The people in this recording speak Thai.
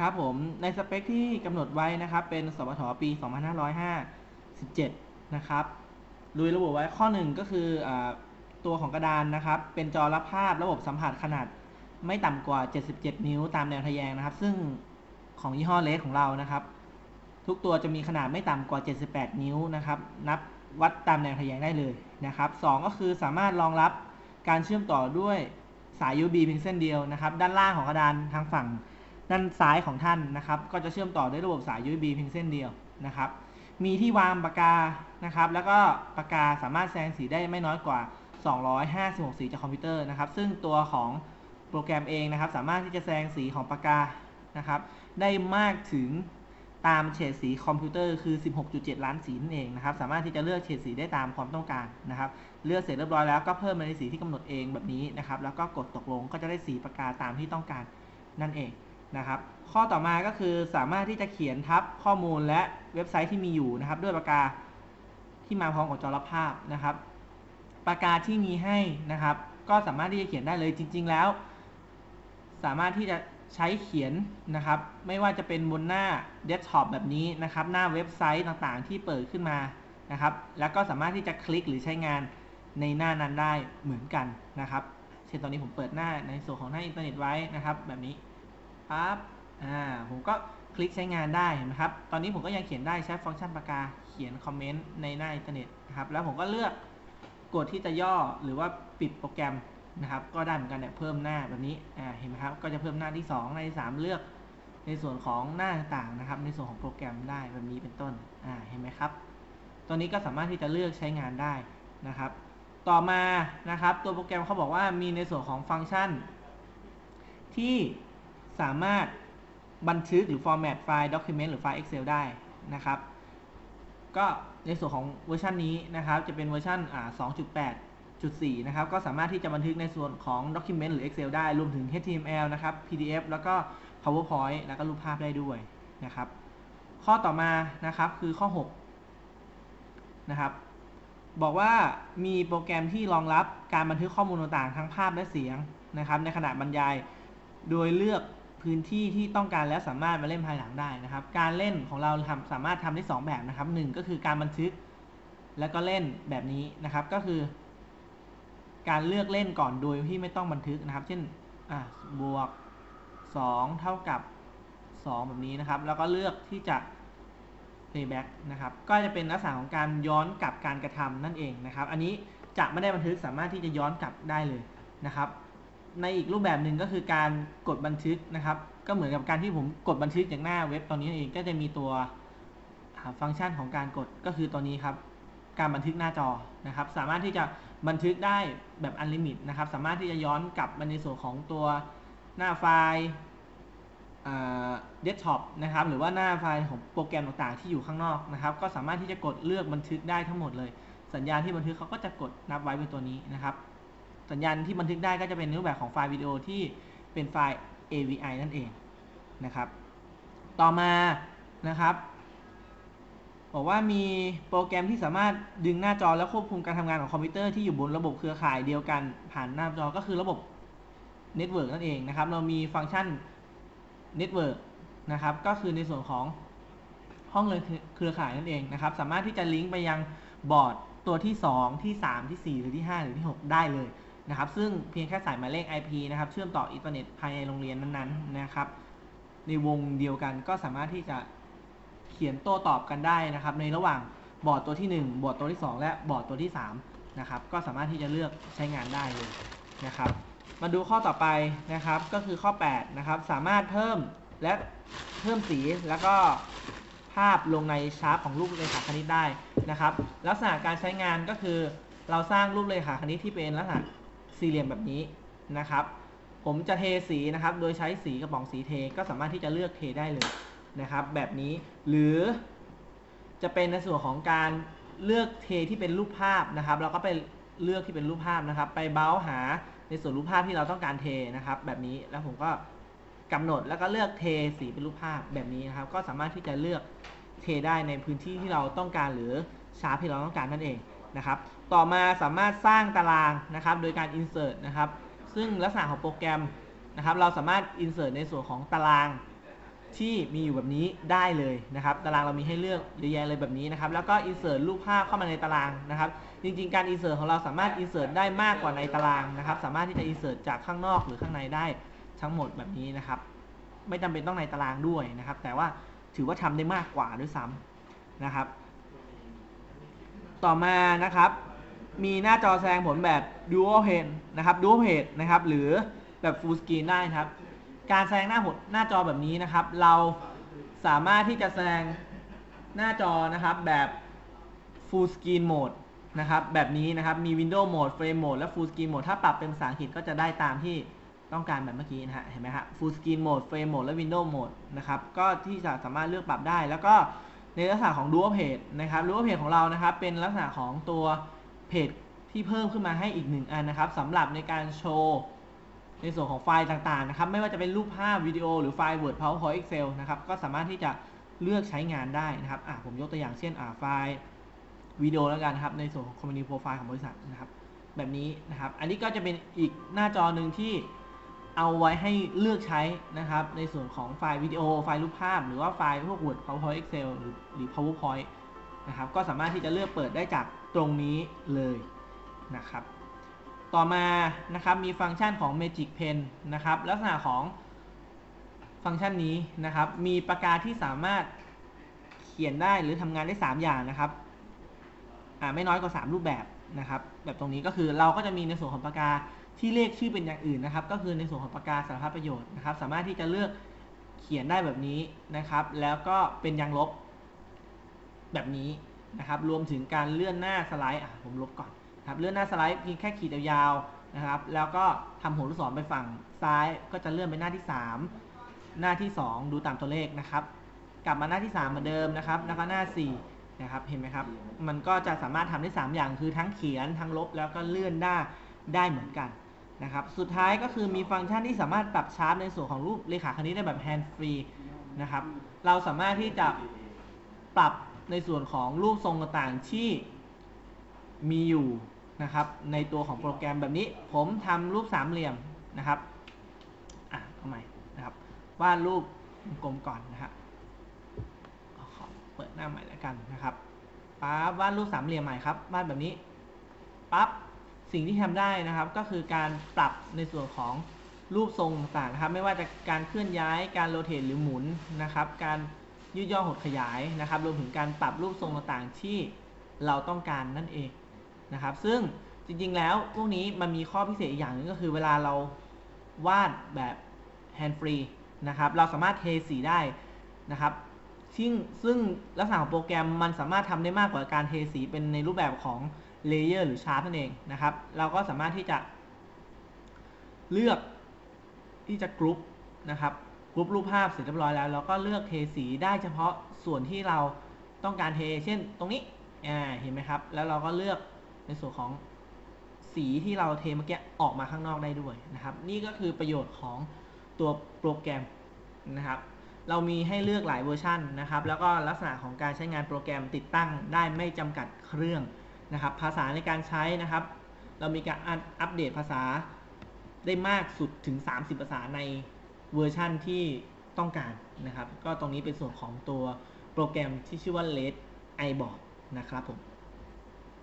ครับผมในสเปคที่กำหนดไว้นะครับ เป็นสปทปี 2557 นะครับลุยระบุไว้ข้อหนึ่งก็คืออตัวของกระดานนะครับ เป็นจอรับภาพระบบสัมผัสขนาดไม่ต่ำกว่า 77 นิ้วตามแนวทะแยงนะครับ ซึ่งของยี่ห้อเลสของเรานะครับ ทุกตัวจะมีขนาดไม่ต่ำกว่า 78 นิ้วนะครับ นับวัดตามแนวทะแยงได้เลยนะครับสองก็คือสามารถรองรับการเชื่อมต่อด้วยสาย USB เพียงเส้นเดียวนะครับ ด้านล่างของกระดานทางฝั่ง ด้านซ้ายของท่านนะครับ ก็จะเชื่อมต่อด้วยระบบสาย USB เพียงเส้นเดียวนะครับ มีที่วางปากกานะครับ แล้วก็ปากกาสามารถแสงสีได้ไม่น้อยกว่า 256 สีจากคอมพิวเตอร์นะครับ ซึ่งตัวของโปรแกรมเองนะครับ สามารถที่จะแสงสีของปากกานะครับ ได้มากถึงตามเฉดสีคอมพิวเตอร์คือ 16.7 ล้านสีนั่นเองนะครับ สามารถที่จะเลือกเฉดสีได้ตามความต้องการนะครับ เลือกเสร็จเรียบร้อยแล้วก็เพิ่มมาในสีที่กำหนดเองแบบนี้นะครับ แล้วก็กดตกลงก็จะได้สีปากกาตามที่ต้องการนั่นเอง นะครับ ข้อต่อมาก็คือสามารถที่จะเขียนทับข้อมูลและเว็บไซต์ที่มีอยู่นะครับ ด้วยปากกาที่มาพร้อมกับจอรับภาพนะครับ ปากกาที่มีให้นะครับ ก็สามารถที่จะเขียนได้เลยจริง ๆ แล้ว สามารถที่จะใช้เขียนนะครับ ไม่ว่าจะเป็นบนหน้าเดสก์ท็อปแบบนี้นะครับ หน้าเว็บไซต์ต่างๆ ที่เปิดขึ้นมานะครับ แล้วก็สามารถที่จะคลิกหรือใช้งานในหน้านั้นได้เหมือนกันนะครับ เช่นตอนนี้ผมเปิดหน้าในส่วนของหน้าอินเทอร์เน็ตไว้นะครับ แบบนี้ ปั๊บอ่าผมก็คลิกใช้งานได้เห็นไหมครับ ตอนนี้ผมก็ยังเขียนได้ใช้ฟังก์ชันปากกาเขียนคอมเมนต์ในหน้าอินเทอร์เน็ตนะครับ แล้วผมก็เลือกกดที่จะย่อหรือว่าปิดโปรแกรมนะครับ ก็ได้เหมือนกันเนี่ยเพิ่มหน้าแบบนี้อ่าเห็นไหมครับ ก็จะเพิ่มหน้าที่2หน้าที่3เลือกในส่วนของหน้าต่างๆนะครับ ในส่วนของโปรแกรมได้แบบนี้เป็นต้นอ่าเห็นไหมครับ ตัวนี้ก็สามารถที่จะเลือกใช้งานได้นะครับ ต่อมานะครับ ตัวโปรแกรมเขาบอกว่ามีในส่วนของฟังก์ชัน ที่ สามารถบันทึกหรือ format ไฟล์ document หรือไฟล์ Excel ได้นะครับ ก็ในส่วนของเวอร์ชันนี้นะครับ จะเป็นเวอร์ชันอ่า2.8.4 นะครับ ก็สามารถที่จะบันทึกในส่วนของ document หรือ Excel ได้ รวมถึง HTML นะครับ PDF แล้วก็ PowerPoint แล้วก็รูปภาพได้ด้วยนะครับ ข้อต่อมานะครับคือข้อ 6 นะครับ บอกว่ามีโปรแกรมที่รองรับการบันทึกข้อมูลต่างๆ ทั้งภาพและเสียงนะครับ ในขณะบรรยาย โดยเลือก พื้นที่ที่ต้องการและสามารถมาเล่นภายหลังได้นะครับ การเล่นของเราทำสามารถทำได้ 2 แบบนะครับ 1 ก็คือการบันทึกแล้วก็เล่นแบบนี้นะครับ ก็คือ การเลือกเล่นก่อนโดยที่ไม่ต้องบันทึกนะครับ เช่นบวก 2 เท่ากับ 2 แบบนี้นะครับ แล้วก็เลือกที่จะ playback นะครับ ก็จะเป็นลักษณะของการย้อนกลับการกระทำนั่นเองนะครับ อันนี้จะไม่ได้บันทึกสามารถที่จะย้อนกลับได้เลยนะครับ ในอีกรูปแบบหนึ่งก็คือการกดบันทึกนะครับ ก็เหมือนกับการที่ผมกดบันทึกจากหน้าเว็บตอนนี้เองก็จะมีตัวฟังก์ชันของการกดก็คือตัวนี้ครับ การบันทึกหน้าจอนะครับ สามารถที่จะบันทึกได้แบบอันลิมิตนะครับ สามารถที่จะย้อนกลับมาในส่วนของตัวหน้าไฟล์เดสก์ท็อปนะครับ หรือว่าหน้าไฟล์ของโปรแกรมต่างๆ ที่อยู่ข้างนอกนะครับ ก็สามารถที่จะกดเลือกบันทึกได้ทั้งหมดเลย สัญญาณที่บันทึกเขาก็จะกดนับไว้เป็นตัวนี้นะครับ สัญญาณที่บันทึกได้ก็จะเป็นรูปแบบของไฟล์วิดีโอที่เป็นไฟล์ AVI นั่นเองนะครับ ต่อมานะครับ บอกว่ามีโปรแกรมที่สามารถดึงหน้าจอและควบคุมการทำงานของคอมพิวเตอร์ที่อยู่บนระบบเครือข่ายเดียวกันผ่านหน้าจอก็คือระบบเน็ตเวิร์กนั่นเองนะครับ เรามีฟังก์ชันเน็ตเวิร์กนะครับ ก็คือในส่วนของห้องเลยเครือข่ายนั่นเองนะครับ สามารถที่จะลิงก์ไปยังบอร์ดตัวที่ 2 ที่ 3 ที่ 4 หรือที่ 5 หรือที่ 6 ได้เลย นะครับ ซึ่งเพียงแค่ใส่หมายเลข IP นะครับ เชื่อมต่ออินเทอร์เน็ตภายในโรงเรียนนั้นๆนะครับ ในวงเดียวกันก็สามารถที่จะเขียนโต้ตอบกันได้นะครับ ในระหว่างบอร์ดตัวที่ 1 บอร์ดตัวที่ 2 และบอร์ดตัวที่ 3 นะครับ ก็สามารถที่จะเลือกใช้งานได้เลยนะครับ มาดูข้อต่อไปนะครับ ก็คือข้อ 8 นะครับ สามารถเพิ่มและเพิ่มสีแล้วก็ภาพลงในชาร์ปของรูปเลขาคณิตได้นะครับ ลักษณะการใช้งานก็คือเราสร้างรูปเลขาคณิตที่เป็นลักษณะ สี่เหลี่ยมแบบนี้นะครับ ผมจะเทสีนะครับ โดยใช้สีกระป๋องสีเทก็สามารถที่จะเลือกเทได้เลยนะครับ แบบนี้หรือจะเป็นในส่วนของการเลือกเทที่เป็นรูปภาพนะครับ เราก็ไปเลือกที่เป็นรูปภาพนะครับ ไปเบ้าหาในส่วนรูปภาพที่เราต้องการเทนะครับ แบบนี้แล้วผมก็กำหนดแล้วก็เลือกเทสีเป็นรูปภาพแบบนี้นะครับ ก็สามารถที่จะเลือกเทได้ในพื้นที่ที่เราต้องการหรือชาร์ปที่เราต้องการนั่นเองนะครับ ต่อมาสามารถสร้างตารางนะครับ โดยการ insert นะครับ ซึ่งลักษณะของโปรแกรมนะครับ เราสามารถ insert ในส่วนของตารางที่มีอยู่แบบนี้ได้เลยนะครับ ตารางเรามีให้เลือกเยอะแยะเลยแบบนี้นะครับ แล้วก็ insert รูปภาพเข้ามาในตารางนะครับ จริงๆ การ insert ของเราสามารถ insert ได้มากกว่าในตารางนะครับ สามารถที่จะ insert จากข้างนอกหรือข้างในได้ทั้งหมดแบบนี้นะครับ ไม่จำเป็นต้องในตารางด้วยนะครับ แต่ว่าถือว่าทำได้มากกว่าด้วยซ้ำนะครับ ต่อมานะครับ มีหน้าจอแสดงผลแบบ dual pane นะครับ dual pane นะครับหรือแบบ full screen ได้นะครับ การแสดงหน้าหดหน้าจอแบบนี้นะครับ เราสามารถที่จะแสดงหน้าจอนะครับแบบ full screen mode นะครับแบบนี้นะครับมี window mode frame mode และ full screen mode ถ้าปรับเป็นภาษาอังกฤษก็จะได้ตามที่ต้องการแบบเมื่อกี้นะฮะเห็นไหมฮะ full screen mode frame mode และ window mode นะครับก็ที่จะสามารถเลือกปรับได้ แล้วก็ในลักษณะของ dual page นะครับ dual page ของเรานะครับเป็นลักษณะของตัว เพจที่เพิ่มขึ้นมาให้อีกหนึ่งอันนะครับสำหรับในการโชว์ในส่วนของไฟล์ต่างๆนะครับ ไม่ว่าจะเป็นรูปภาพวิดีโอหรือไฟล์ Word PowerPoint Excel นะครับ ก็สามารถที่จะเลือกใช้งานได้นะครับอะผมยกตัวอย่างเช่นอ่าไฟล์วิดีโอแล้วกันนะครับ ในส่วนของ Company Profile ของบริษัทนะครับ แบบนี้นะครับ อันนี้ก็จะเป็นอีกหน้าจอหนึ่งที่เอาไว้ให้เลือกใช้นะครับ ในส่วนของไฟล์วิดีโอ ไฟล์รูปภาพ หรือว่าไฟล์พวก Word PowerPoint Excel หรือหรือ PowerPoint นะครับ ก็สามารถที่จะเลือกเปิดได้จาก ตรงนี้เลยนะครับ ต่อมานะครับมีฟังก์ชันของ Magic Pen นะครับ ลักษณะของฟังก์ชันนี้นะครับ มีปากกาที่สามารถเขียนได้หรือทำงานได้ 3 อย่างนะครับไม่น้อยกว่า 3 รูปแบบนะครับ แบบตรงนี้ก็คือเราก็จะมีในส่วนของปากกาที่เรียกชื่อเป็นอย่างอื่นนะครับ ก็คือในส่วนของปากกาสารพัดประโยชน์นะครับ สามารถที่จะเลือกเขียนได้แบบนี้นะครับ แล้วก็เป็นยางลบแบบนี้ นะครับรวมถึงการเลื่อนหน้าสไลด์อะผมลบก่อนครับเลื่อนหน้าสไลด์เพียงแค่ขีดยาวๆนะครับ แล้วก็ทำหัวลูกศรไปฝั่งซ้ายก็จะเลื่อนไปหน้าที่ 3 หน้าที่ 2 ดูตามตัวเลขนะครับ กลับมาหน้าที่3เหมือนเดิมนะครับแล้วก็หน้า4นะครับเห็นไหมครับ มันก็จะสามารถทำได้ 3 อย่างคือทั้งเขียนทั้งลบแล้วก็เลื่อนได้ได้เหมือนกันนะครับ สุดท้ายก็คือมีฟังก์ชันที่สามารถปรับชาร์ปในส่วนของรูปเลขาคณิตได้แบบ hand free นะครับ เราสามารถที่จะปรับ ในส่วนของรูปทรงต่างๆที่มีอยู่นะครับ ในตัวของโปรแกรมแบบนี้ ผมทำรูปสามเหลี่ยมนะครับอะเอาใหม่นะครับวาดรูปกลมก่อนนะครับขอเปิดหน้าใหม่แล้วกันนะครับปั๊บวาดรูปสามเหลี่ยมใหม่ครับวาดแบบนี้ปั๊บสิ่งที่ทำได้นะครับ ก็คือการปรับในส่วนของรูปทรงต่างๆนะครับ ไม่ว่าจะการเคลื่อนย้ายการโรเตทหรือหมุนนะครับ การ ยืดย่อหดขยายนะครับ รวมถึงการปรับรูปทรงต่างๆที่เราต้องการนั่นเองนะครับ ซึ่งจริงๆแล้วพวกนี้มันมีข้อพิเศษอีกอย่างหนึงก็คือเวลาเราวาดแบบ hand free นะครับเราสามารถเทสีได้นะครับซึ่งซึ่งลักษณะของโปรแกรมมันสามารถทำได้มากกว่าการเทสีเป็นในรูปแบบของเลเยอร์หรือชาร์ตนั่นเองนะครับ เราก็สามารถที่จะเลือกที่จะกรุ๊ปนะครับ กรุ๊ปรูปภาพเสร็จเรียบร้อยแล้วเราก็เลือกเทสีได้เฉพาะส่วนที่เราต้องการเท เช่นตรงนี้อ่าเห็นไหมครับ แล้วเราก็เลือกในส่วนของสีที่เราเทเมื่อกี้ออกมาข้างนอกได้ด้วยนะครับ นี่ก็คือประโยชน์ของตัวโปรแกรมนะครับ เรามีให้เลือกหลายเวอร์ชันนะครับ แล้วก็ลักษณะของการใช้งานโปรแกรมติดตั้งได้ไม่จำกัดเครื่องนะครับ ภาษาในการใช้นะครับ เรามีการอัปเดตภาษาได้มากสุดถึง 30 ภาษาใน เวอร์ชั่นที่ต้องการนะครับ ก็ตรงนี้เป็นส่วนของตัวโปรแกรมที่ชื่อว่า Red iBoard นะครับผม